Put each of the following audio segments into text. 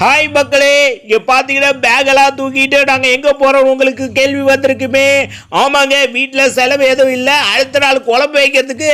Hi மக்களே. இங்கே பார்த்தீங்கன்னா பேகெல்லாம் தூக்கிட்டு நாங்கள் எங்கே போகிறோம் உங்களுக்கு கேள்வி வந்திருக்குமே. ஆமாங்க வீட்டில் செலவு எதுவும் இல்லை. அடுத்த நாள் குழம்பு வைக்கிறதுக்கு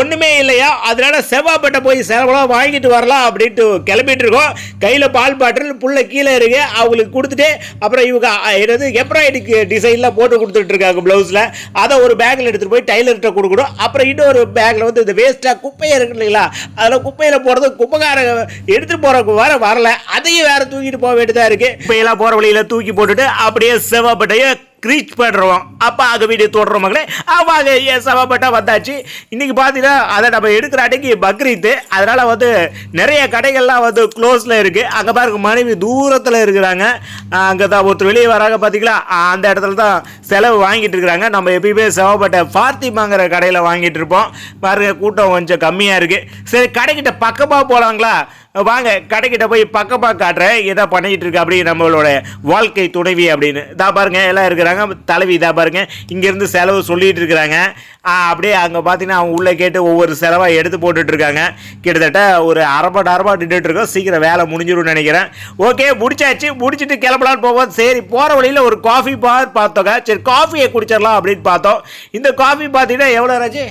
ஒன்றுமே இல்லையா? அதனால் செவ்வாப்பட்டை போய் செலவெல்லாம் வாங்கிட்டு வரலாம் அப்படின்ட்டு கிளம்பிட்டு இருக்கோம். கையில் பால் பாட்டில் புள்ள கீழே இருக்கு. அவங்களுக்கு கொடுத்துட்டு அப்புறம் இவங்க என்னது எம்ப்ராய்டிக்கு டிசைன்லாம் போட்டு கொடுத்துட்டு இருக்காங்க அதை ஒரு பேக்கில் எடுத்துகிட்டு போய் டைலர்கிட்ட கொடுக்கணும். அப்புறம் இன்னொரு பேக்கில் வந்து இந்த வேஸ்ட்டாக குப்பையை இருக்கு இல்லைங்களா? அதில் குப்பையில் போகிறது குப்பைக்காரங்க எடுத்துகிட்டு போகிறவங்க வர வரல. அதையும் வேற தூக்கிட்டு போக வேண்டியதா இருக்கு. குப்பையெல்லாம் போற வழியில தூக்கி போட்டுட்டு அப்படியே செவப்பட்டைய க்ரீச் பண்ணுறோம் அப்போ அங்கே வீடியோ தோடுற மகளே அவங்க ஏன் செவப்பட்டா வந்தாச்சு? இன்னைக்கு பார்த்தீங்கன்னா அதை நம்ம எடுக்கிற அன்னைக்கு பக்ரீத்து. அதனால் வந்து நிறைய கடைகள்லாம் வந்து க்ளோஸில் இருக்குது அங்கே பாருங்க மனைவி தூரத்தில் இருக்கிறாங்க. அங்கே தான் ஒருத்தர் வெளியே வராங்க பார்த்தீங்களா அந்த இடத்துல தான் செலவு வாங்கிட்டு இருக்கிறாங்க. நம்ம எப்பயுமே செவப்பட்ட ஃபாத்திமாங்கிற கடையில் வாங்கிட்டு இருப்போம். பாருங்க கூட்டம் கொஞ்சம் கம்மியாக இருக்குது சரி கடைக்கிட்ட பக்கமாக போகலாங்களா வாங்க கடைக்கிட்ட போய் பக்கமாக காட்டுறேன். இதை பண்ணிக்கிட்டு இருக்கு அப்படி நம்மளோட வாழ்க்கை துணைவி அப்படின்னு. தான் பாருங்க எல்லாம் இருக்கிறாங்க. தலைவி இதாக பாருங்க. இங்கேருந்து செலவு சொல்லிகிட்டு இருக்கிறாங்க. அப்படியே அங்கே பார்த்தீங்கன்னா அவங்க உள்ளே கேட்டு ஒவ்வொரு செலவாக எடுத்து போட்டுட்ருக்காங்க கிட்டத்தட்ட ஒரு அரபாடு அரபாடு நின்றுட்டு இருக்கோம். சீக்கிரம் வேலை முடிஞ்சிடும் நினைக்கிறேன். ஓகே முடிச்சாச்சு. முடிச்சிட்டு கிளம்பலான்னு போவோம் சரி போகிற வழியில் ஒரு காஃபி பார் பார்த்தோங்க. சரி காஃபியை குடிச்சிடலாம் அப்படின்னு பார்த்தோம். இந்த காஃபி பார்த்தீங்கன்னா எவ்வளோ ராஜி?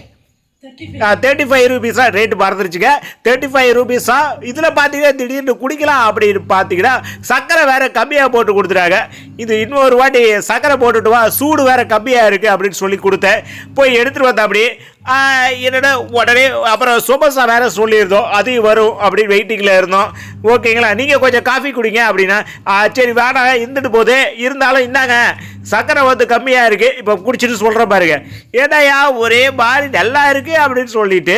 தேர்ட்டி ஃபைவ் ருபீஸாக ரேட்டு மறந்துருச்சுங்க தேர்ட்டி ஃபைவ் ருபீஸாக இதில் பார்த்தீங்கன்னா திடீர்னு குடிக்கலாம் அப்படின்னு பார்த்தீங்கன்னா சக்கரை வேற கம்மியாக போட்டு கொடுத்துட்டாங்க. இது இன்னொரு வாட்டி சக்கரை போட்டுட்டு வா சூடு வேற கம்மியாக இருக்குது அப்படின்னு சொல்லி கொடுத்தேன். போய் எடுத்துகிட்டு வந்தேன் அப்படி என்னடா உடனே அப்புறம் சோமோசா வேற சொல்லியிருந்தோம். அது வரும் அப்படின்னு வெயிட்டிங்கில் இருந்தோம். ஓகேங்களா நீங்கள் கொஞ்சம் காஃபி குடிங்க அப்படின்னா சரி வேணாம் இருந்துட்டு போதே இருந்தாலும் இந்தாங்க சர்க்கரை வந்து கம்மியாக இருக்குது இப்போ குடிச்சிட்டு சொல்கிற பாருங்க. ஏடாயா ஒரே மாதிரி நல்லா இருக்குது அப்படின்னு சொல்லிட்டு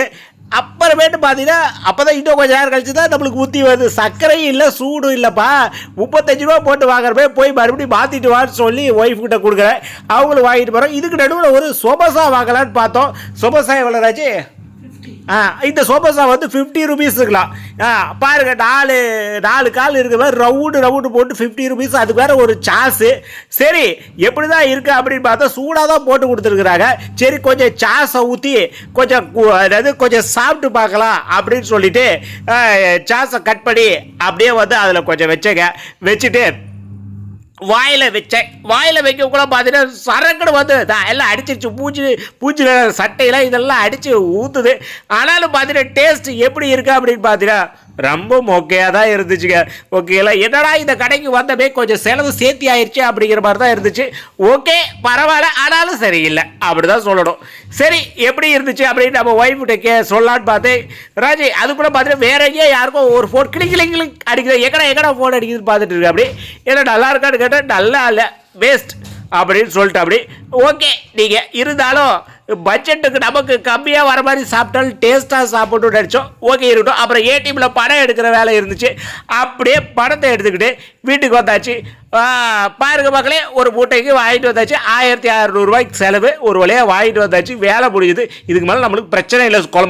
அப்புறமேட்டு பார்த்தீங்கன்னா அப்போ தான் இன்னும் கொஞ்சம் நேரம் கழிச்சு தான் நம்மளுக்கு ஊற்றி வருது. சர்க்கரையும் இல்லை சூடும் இல்லைப்பா. முப்பத்தஞ்சு ரூபா போட்டு வாங்குறப்பே போய் மறுபடியும் மாற்றிட்டு வான்னு சொல்லி ஒய்ஃப் கிட்ட கொடுக்குறேன். அவங்களும் வாங்கிட்டு போகிறோம் இதுக்கு நடுவில் ஒரு சொபசா வாங்கலான்னு பார்த்தோம். சொபசா எவ்வளோ ராஜி இந்த சோபோசா வந்து ஃபிஃப்டி ருபீஸ் இருக்கலாம். ஆ பாருங்க நாலு நாலு கால் இருக்கிற மாதிரி ரவுண்டு ரவுண்டு போட்டு ஃபிஃப்டி ருபீஸ் அதுக்கு வேற ஒரு சாஸு சரி எப்படி தான் இருக்கு அப்படின்னு பார்த்தா சூடாக தான் போட்டு கொடுத்துருக்குறாங்க. சரி கொஞ்சம் சாஸை ஊற்றி கொஞ்சம் அதாவது கொஞ்சம் சாப்பிட்டு பார்க்கலாம் அப்படின்னு சொல்லிட்டு சாஸை கட் பண்ணி அப்படியே வந்து அதில் கொஞ்சம் வச்சேங்க. வச்சுட்டு வாயில் வச்சேன் வாயில் வைக்க கூட பார்த்தீங்கன்னா சரக்குன்னு வந்து தான் எல்லாம் அடிச்சிருச்சு. பூச்சி பூச்சியில் சட்டையெல்லாம் இதெல்லாம் அடித்து ஊற்றுது ஆனாலும் பார்த்தீங்கன்னா டேஸ்ட் எப்படி இருக்குது அப்படின்னு பார்த்தீங்கன்னா ரொம்ப மொக்கையாக தான் இருந்துச்சுங்க. ஓகேங்களா? என்னடா இந்த கடைக்கு வந்தமே கொஞ்சம் செலவு சேர்த்தி ஆயிடுச்சு அப்படிங்கிற மாதிரி தான் இருந்துச்சு. ஓகே பரவாயில்ல ஆனாலும் சரியில்லை. அப்படி தான் சொல்லணும். சரி எப்படி இருந்துச்சு அப்படின்னு நம்ம ஒய்ஃப்கிட்ட கே சொல்லலான்னு பார்த்தேன். ராஜி அது கூட பார்த்துட்டு வேற எங்கேயா யாருக்கும் ஒரு ஃபோன் கிளி கிளி அடிக்குது. எக்கடா எக்கடா ஃபோன் அடிக்குதுன்னு பார்த்துட்டு இருக்கு அப்படி ஏன்னா நல்லா இருக்கான்னு கேட்டால் நல்லா இல்லை. வேஸ்ட் அப்படின்னு சொல்லிட்டு அப்படி. ஓகே நீங்கள் இருந்தாலும் பட்ஜெட்டுக்கு நமக்கு கம்மியாக வர மாதிரி சாப்பிட்டாலும் டேஸ்ட்டாக சாப்பிட்டு நினச்சோம் ஓகே இருக்கட்டும். அப்புறம் ஏடிஎம்மில் பணம் எடுக்கிற வேலை இருந்துச்சு. அப்படியே பணத்தை எடுத்துக்கிட்டு வீட்டுக்கு வந்தாச்சு. பாருங்க மக்களே ஒரு மூட்டைக்கு வாங்கிட்டு வந்தாச்சு. ஆயிரத்தி அறநூறுபாய்க்கு செலவு ஒரு வழியாக வாங்கிட்டு வந்தாச்சு. வேலை முடியுது இதுக்கு மேலே நம்மளுக்கு பிரச்சனை இல்லை. குழம்பு